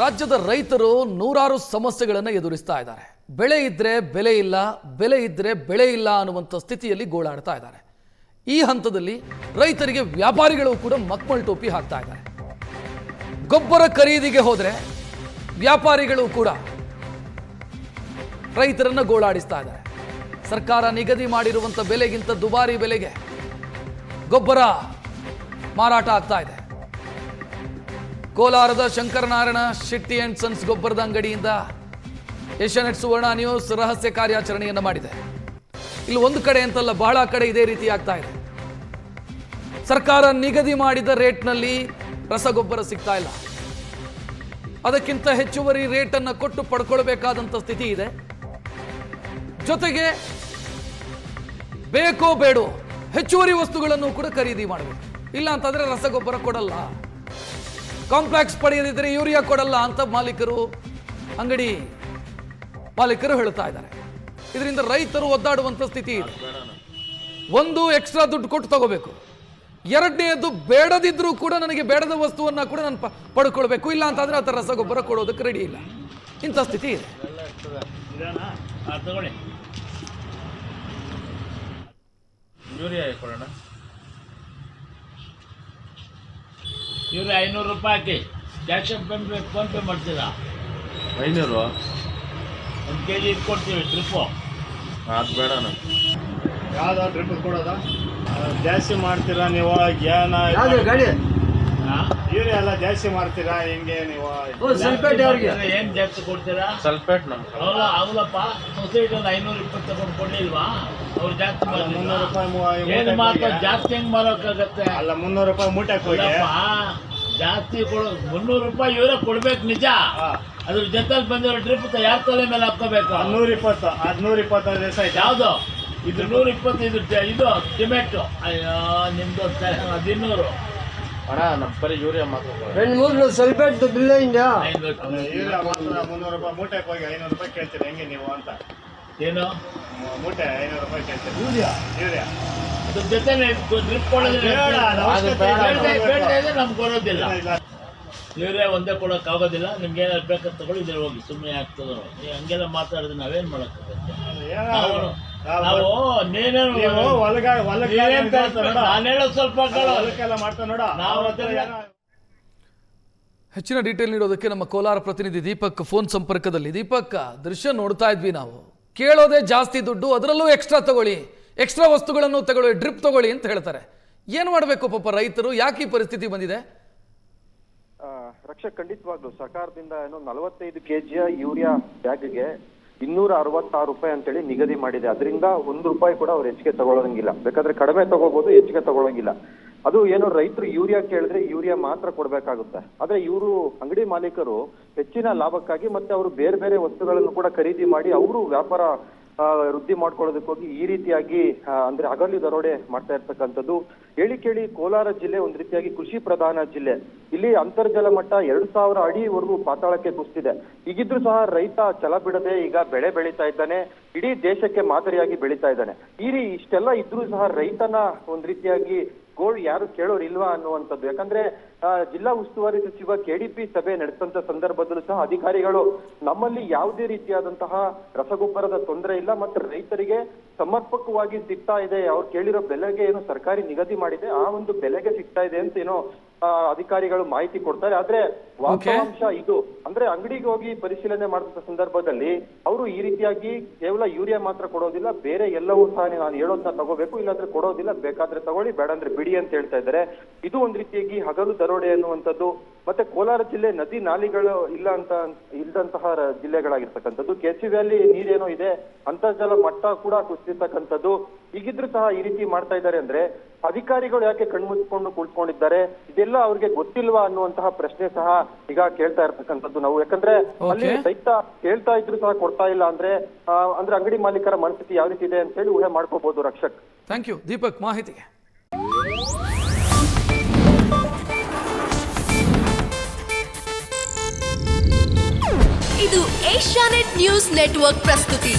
ರಾಜ್ಯದ ರೈತರು ನೂರಾರು ಸಮಸ್ಯೆಗಳನ್ನು ಎದುರಿಸ್ತಾ ಇದ್ದಾರೆ. ಬೆಳೆ ಇದ್ರೆ ಬೆಲೆ ಇಲ್ಲ, ಬೆಲೆ ಇದ್ರೆ ಬೆಳೆ ಇಲ್ಲ ಅನ್ನುವಂಥ ಸ್ಥಿತಿಯಲ್ಲಿ ಗೋಳಾಡ್ತಾ ಇದ್ದಾರೆ. ಈ ಹಂತದಲ್ಲಿ ರೈತರಿಗೆ ವ್ಯಾಪಾರಿಗಳು ಕೂಡ ಮಕ್ಮಲ್ ಟೋಪಿ ಹಾಕ್ತಾ ಇದ್ದಾರೆ. ಗೊಬ್ಬರ ಖರೀದಿಗೆ ಹೋದರೆ ವ್ಯಾಪಾರಿಗಳು ಕೂಡ ರೈತರನ್ನು ಗೋಳಾಡಿಸ್ತಾ ಇದ್ದಾರೆ. ಸರ್ಕಾರ ನಿಗದಿ ಮಾಡಿರುವಂಥ ಬೆಲೆಗಿಂತ ದುಬಾರಿ ಬೆಲೆಗೆ ಗೊಬ್ಬರ ಮಾರಾಟ ಆಗ್ತಾ ಇದೆ. ಕೋಲಾರದ ಶಂಕರನಾರಾಯಣ ಶೆಟ್ಟಿ ಅಂಡ್ ಸನ್ಸ್ ಗೊಬ್ಬರದ ಅಂಗಡಿಯಿಂದ ಏಷ್ಯಾನೆಟ್ ಸುವರ್ಣ ನ್ಯೂಸ್ ರಹಸ್ಯ ಕಾರ್ಯಾಚರಣೆಯನ್ನು ಮಾಡಿದೆ. ಇಲ್ಲಿ ಒಂದು ಕಡೆ ಅಂತಲ್ಲ ಬಹಳ ಕಡೆ ಇದೇ ರೀತಿ ಆಗ್ತಾ ಇದೆ. ಸರ್ಕಾರ ನಿಗದಿ ಮಾಡಿದ ರೇಟ್ನಲ್ಲಿ ರಸಗೊಬ್ಬರ ಸಿಗ್ತಾ ಇಲ್ಲ. ಅದಕ್ಕಿಂತ ಹೆಚ್ಚುವರಿ ರೇಟನ್ನು ಕೊಟ್ಟು ಪಡ್ಕೊಳ್ಬೇಕಾದಂಥ ಸ್ಥಿತಿ ಇದೆ. ಜೊತೆಗೆ ಬೇಕೋ ಬೇಡೋ ಹೆಚ್ಚುವರಿ ವಸ್ತುಗಳನ್ನು ಕೂಡ ಖರೀದಿ ಮಾಡಬೇಕು. ಇಲ್ಲ ಅಂತಂದ್ರೆ ರಸಗೊಬ್ಬರ ಕೊಡಲ್ಲ. ಕಾಂಪ್ಲೆಕ್ಸ್ ಪಡೆಯದಿದ್ದರೆ ಯೂರಿಯಾ ಕೊಡಲ್ಲ ಅಂತ ಮಾಲೀಕರು ಅಂಗಡಿ ಮಾಲೀಕರು ಹೇಳ್ತಾ ಇದ್ದಾರೆ. ಇದರಿಂದ ರೈತರು ಒದ್ದಾಡುವಂಥ ಸ್ಥಿತಿ ಇದೆ. ಒಂದು ಎಕ್ಸ್ಟ್ರಾ ದುಡ್ಡು ಕೊಟ್ಟು ತಗೋಬೇಕು. ಎರಡನೇದು ಬೇಡದಿದ್ರೂ ಕೂಡ ನನಗೆ ಬೇಡದ ವಸ್ತುವನ್ನು ಕೂಡ ನಾನು ಪಡ್ಕೊಳ್ಬೇಕು. ಇಲ್ಲ ಅಂತಂದ್ರೆ ಥರ ರಸಗೊಬ್ಬರ ಕೊಡೋದಕ್ಕೆ ರೆಡಿ ಇಲ್ಲ. ಇಂಥ ಸ್ಥಿತಿ ಇದೆ. ಯೂರಿಯಾ ಕೊಡೋಣ. ಇವ್ರು ಐನೂರು ರೂಪಾಯಿ ಹಾಕಿ cash PhonePe PhonePe ಮಾಡ್ತೀರಾ? ಐನೂರು? ಒಂದು ಕೆ ಜಿ ಕೊಡ್ತೀವಿ ಟ್ರಿಪ್ಪು ಅದು ಬೇಡ ಯಾವ್ದು ಟ್ರಿಪ್ ಕೊಡೋದಾ? ಜಾಸ್ತಿ ಮಾಡ್ತೀರಾ ನೀವು? ಏನ ಹಾಂ ಯೂರಿಯಾ ಎಲ್ಲ ಜಾಸ್ತಿ ಮಾಡ್ತೀರಾ? ಹೆಂಗೆ ನೀವು? ಏನು ಜಾಸ್ತಿ ಕೊಡ್ತೀರಾ? ಸಲ್ಫೇಟ್ ನಮ್ಮ ಅವಲ್ಲ ಅವಲಪ್ಪ ಸೊಸೈಟಿಯಲ್ಲಿ ಐನೂರು ಇಪ್ಪತ್ತು ತಗೊಂಡು ಕೊಡ್ಲಿಲ್ವಾ? ಅವ್ರು ಜಾಸ್ತಿ ಮುನ್ನೂರು ರೂಪಾಯಿ ಏನು ಮಾತ್ರ ಜಾಸ್ತಿ ಹೆಂಗ್ ಮಾರೋಕ್ಕಾಗತ್ತೆ? ಅಲ್ಲ ಮುನ್ನೂರು ರೂಪಾಯಿ ಮೂಟಕ್ಕೆ ಹೋಗಿ ಜಾಸ್ತಿ ಕೊಡು ಮುನ್ನೂರು ರೂಪಾಯಿ ಇವರೇ ಕೊಡ್ಬೇಕು ನಿಜ. ಅದ್ರ ಜೊತೆಲಿ ಬಂದಿರೋ ಟ್ರಿಪ್ ಯಾರ ತಲೆ ಮೇಲೆ ಹಾಕೋಬೇಕು ನೂರ ಇಪ್ಪತ್ತು ಅದ್ ನೂರ ಇಪ್ಪತ್ತೈದು ದಿವಸ ಆಯ್ತು? ಯಾವುದು? ಇದು ನೂರ ಇಪ್ಪತ್ತೈದು ಇದು ಸಿಮೆಂಟ್ ಅಯ್ಯೋ ನಿಮ್ದು ಹದಿನೂರು. ಅಣ್ಣ ನಮ್ಮ ಬರೀ ಯೂರಿಯಾ ಮಾತ್ರ ಕೊಡು. రెండు మూడు సల్ఫేట్ బిల్ అయిందా ಐನೂರು ಯೂರಿಯಾ ಮಾತ್ರ ಮುನ್ನೂರು ರೂಪಾಯಿ ಮೂಟೆಗೆ ಹೋಗಿ ಐನೂರು ರೂಪಾಯಿ ಕೇಳ್ತೀರಿ ಹೆಂಗೆ ನೀವು ಅಂತ ಏನು ಮೂ- ಮೂಟೆ ಐನೂರು ರೂಪಾಯಿ ಕೇಳ್ತೀರಿ ಯೂರಿಯಾ ಯೂರಿಯಾ ಅದ್ರ ಜೊತೆ ಡ್ರಿಪ್ ಕೊಡೋದಿಲ್ಲ ಬೇಡ, ಅದು ಅವಶ್ಯಕತೆ ಬೇಡ, ಇಲ್ಲ. ಬೇಡ ಬೇಡ ಇದ್ರೆ ನಮ್ಗೆ ಕೊಡೋದಿಲ್ಲ ಇಲ್ಲ. ಯೂರಿಯಾ ಒಂದೇ ಕೊಡೋಕೆ ಆಗೋದಿಲ್ಲ ನಿಮ್ಗೆ ಏನಾದ್ರು ಬೇಕಾದ್ರೆ ತಗೊಳ್ಳಿ ಇದ್ರೆ ಹೋಗಿ ಸುಮ್ಮನೆ ಆಗ್ತದ. ನೀವು ಹಂಗೆಲ್ಲ ಮಾತಾಡಿದ್ರೆ ನಾವೇನ್ ಮಾಡೋಕ್ಕಾಗುತ್ತೆ ನಾವು ನೀನೇನು ನಾನು ಹೇಳೋದು ಸ್ವಲ್ಪ ನಾವು ಹೆಚ್ಚಿನ ಡೀಟೇಲ್ ನೀಡೋದಕ್ಕೆ ನಮ್ಮ ಕೋಲಾರ ಪ್ರತಿನಿಧಿ ದೀಪಕ್ ಫೋನ್ ಸಂಪರ್ಕದಲ್ಲಿ. ದೀಪಕ್ ದೃಶ್ಯ ನೋಡ್ತಾ ಇದ್ವಿ ನಾವು. ಕೇಳೋದೇ ಜಾಸ್ತಿ ದುಡ್ಡು ಅದರಲ್ಲೂ ಎಕ್ಸ್ಟ್ರಾ ತಗೊಳ್ಳಿ. ಎಕ್ಸ್ಟ್ರಾ ವಸ್ತುಗಳನ್ನು ತಗೊಳ್ಳಿ ಡ್ರಿಪ್ ತಗೊಳ್ಳಿ ಅಂತ ಹೇಳ್ತಾರೆ. ಏನು ಮಾಡಬೇಕು ಪಾಪ ರೈತರು? ಯಾಕೆ ಈ ಪರಿಸ್ಥಿತಿ ಬಂದಿದೆ? ರಕ್ಷಕ್ ಖಂಡಿತವಾಗ್ಲು ಸರ್ಕಾರದಿಂದ ಏನೋ ನಲವತ್ತೈದು ಕೆಜಿಯ ಯೂರಿಯಾ ಬ್ಯಾಗ್ಗೆ ಇನ್ನೂರ ಅರವತ್ತಾರು ರೂಪಾಯಿ ಅಂತೇಳಿ ನಿಗದಿ ಮಾಡಿದೆ. ಅದರಿಂದ ಒಂದು ರೂಪಾಯಿ ಕೂಡ ಅವ್ರು ಹೆಚ್ಚಿಗೆ ತಗೊಳ್ಳೋಂಗಿಲ್ಲ ಬೇಕಾದ್ರೆ ಕಡಿಮೆ ತಗೋಬಹುದು ಹೆಚ್ಚಿಗೆ ತಗೊಳ್ಳೋಂಗಿಲ್ಲ ಅದು ಏನು ರೈತರು ಯೂರಿಯಾ ಕೇಳಿದ್ರೆ ಯೂರಿಯಾ ಮಾತ್ರ ಕೊಡ್ಬೇಕಾಗುತ್ತೆ. ಆದ್ರೆ ಇವರು ಅಂಗಡಿ ಮಾಲೀಕರು ಹೆಚ್ಚಿನ ಲಾಭಕ್ಕಾಗಿ ಮತ್ತೆ ಅವರು ಬೇರೆ ಬೇರೆ ವಸ್ತುಗಳನ್ನು ಕೂಡ ಖರೀದಿ ಮಾಡಿ ಅವರು ವ್ಯಾಪಾರ ವೃದ್ಧಿ ಮಾಡ್ಕೊಳ್ಳೋದಕ್ಕೋಗಿ ಈ ರೀತಿಯಾಗಿ ಅಂದ್ರೆ ಹಗಲು ದರೋಡೆ ಮಾಡ್ತಾ ಇರ್ತಕ್ಕಂಥದ್ದು. ಹೇಳಿ ಕೇಳಿ, ಕೋಲಾರ ಜಿಲ್ಲೆ ಒಂದ್ ರೀತಿಯಾಗಿ ಕೃಷಿ ಪ್ರಧಾನ ಜಿಲ್ಲೆ. ಇಲ್ಲಿ ಅಂತರ್ಜಲ ಮಟ್ಟ ಎರಡ್ ಸಾವಿರ ಅಡಿವರೆಗೂ ಪಾತಾಳಕ್ಕೆ ಕುಸಿದಿದೆ. ಈಗಿದ್ರು ಸಹ ರೈತ ಛಲ ಬಿಡದೆ ಈಗ ಬೆಳೆ ಬೆಳೀತಾ ಇದ್ದಾನೆ, ಇಡೀ ದೇಶಕ್ಕೆ ಮಾದರಿಯಾಗಿ ಬೆಳೀತಾ ಇದ್ದಾನೆ. ಈ ರೀ, ಇಷ್ಟೆಲ್ಲ ಇದ್ರೂ ಸಹ ರೈತನ ಒಂದ್ ರೀತಿಯಾಗಿ ಗೋಳು ಯಾರು ಕೇಳೋರಿಲ್ವಾ ಅನ್ನುವಂಥದ್ದು. ಯಾಕಂದ್ರೆ ಜಿಲ್ಲಾ ಉಸ್ತುವಾರಿ ಸಚಿವ ಕೆಡಿಪಿ ಸಭೆ ನಡೆಸಿದಂತ ಸಂದರ್ಭದಲ್ಲೂ ಸಹ ಅಧಿಕಾರಿಗಳು ನಮ್ಮಲ್ಲಿ ಯಾವುದೇ ರೀತಿಯಾದಂತಹ ರಸಗೊಬ್ಬರದ ತೊಂದರೆ ಇಲ್ಲ ಮತ್ತು ರೈತರಿಗೆ ಸಮರ್ಪಕವಾಗಿ ಸಿಗ್ತಾ ಇದೆ. ಅವ್ರು ಕೇಳಿರೋ ಬೆಲೆಗೆ ಏನು ಸರ್ಕಾರಿ ನಿಗದಿ ಮಾಡಿದೆ. ಆ ಒಂದು ಬೆಲೆಗೆ ಸಿಗ್ತಾ ಇದೆ ಅಂತ ಏನೋ ಅಧಿಕಾರಿಗಳು ಮಾಹಿತಿ ಕೊಡ್ತಾರೆ. ಆದ್ರೆ ವಾಸ್ತವಾಂಶ ಇದು. ಅಂದ್ರೆ ಅಂಗಡಿಗೆ ಹೋಗಿ ಪರಿಶೀಲನೆ ಮಾಡಿದ ಸಂದರ್ಭದಲ್ಲಿ ಅವರು ಈ ರೀತಿಯಾಗಿ ಕೇವಲ ಯೂರಿಯಾ ಮಾತ್ರ ಕೊಡೋದಿಲ್ಲ ಬೇರೆ ಎಲ್ಲವೂ ಸಹ ನಾನು ಹೇಳೋದನ್ನ ತಗೋಬೇಕು ಇಲ್ಲಾಂದ್ರೆ ಕೊಡೋದಿಲ್ಲ ಬೇಕಾದ್ರೆ ತಗೊಳ್ಳಿ ಬೇಡ ಅಂದ್ರೆ ಬಿಡಿ ಅಂತ ಹೇಳ್ತಾ ಇದ್ದಾರೆ. ಇದು ಒಂದ್ ರೀತಿಯಾಗಿ ಹಗಲು ದರೋಡೆ ಅನ್ನುವಂಥದ್ದು ಮತ್ತೆ ಕೋಲಾರ ಜಿಲ್ಲೆ ನದಿ ನಾಲಿಗಳು ಇಲ್ಲ ಅಂತ ಇಲ್ಲದಂತಹ ಜಿಲ್ಲೆಗಳಾಗಿರ್ತಕ್ಕಂಥದ್ದು. ಕೆಸಿ ವ್ಯಾಲಿ ನೀರೇನೋ ಇದೆ ಅಂತರ್ಜಲ ಮಟ್ಟ ಕೂಡ ಕುಸಿದಿರ್ತಕ್ಕಂಥದ್ದು. ಹೀಗಿದ್ರು ಸಹ ಈ ರೀತಿ ಮಾಡ್ತಾ ಇದ್ದಾರೆ ಅಂದ್ರೆ ಅಧಿಕಾರಿಗಳು ಯಾಕೆ ಕಣ್ಮುಚ್ಕೊಂಡು ಕುಳಿತುಕೊಂಡಿದ್ದಾರೆ ಇದೆಲ್ಲ ಅವ್ರಿಗೆ ಗೊತ್ತಿಲ್ವಾ ಅನ್ನುವಂತಹ ಪ್ರಶ್ನೆ ಸಹ ಈಗ ಕೇಳ್ತಾ ಇರ್ತಕ್ಕಂಥದ್ದು ನಾವು. ಯಾಕಂದ್ರೆ ಅಲ್ಲಿ. ರೈತ ಕೇಳ್ತಾ ಇದ್ರು ಸಹ ಕೊಡ್ತಾ ಇಲ್ಲ ಅಂದ್ರೆ ಅಂದ್ರೆ ಅಂಗಡಿ ಮಾಲೀಕರ ಮನಸ್ಥಿತಿ ಯಾವ ರೀತಿ ಇದೆ ಅಂತ ಹೇಳಿ ಊಹೆ ಮಾಡ್ಕೋಬಹುದು ರಕ್ಷಕ್. ಥ್ಯಾಂಕ್ ಯು ದೀಪಕ್ ಮಾಹಿತಿಗೆ. ಇದು ಏಷ್ಯಾನೆಟ್ ನ್ಯೂಸ್ ನೆಟ್ವರ್ಕ್ ಪ್ರಸ್ತುತಿ.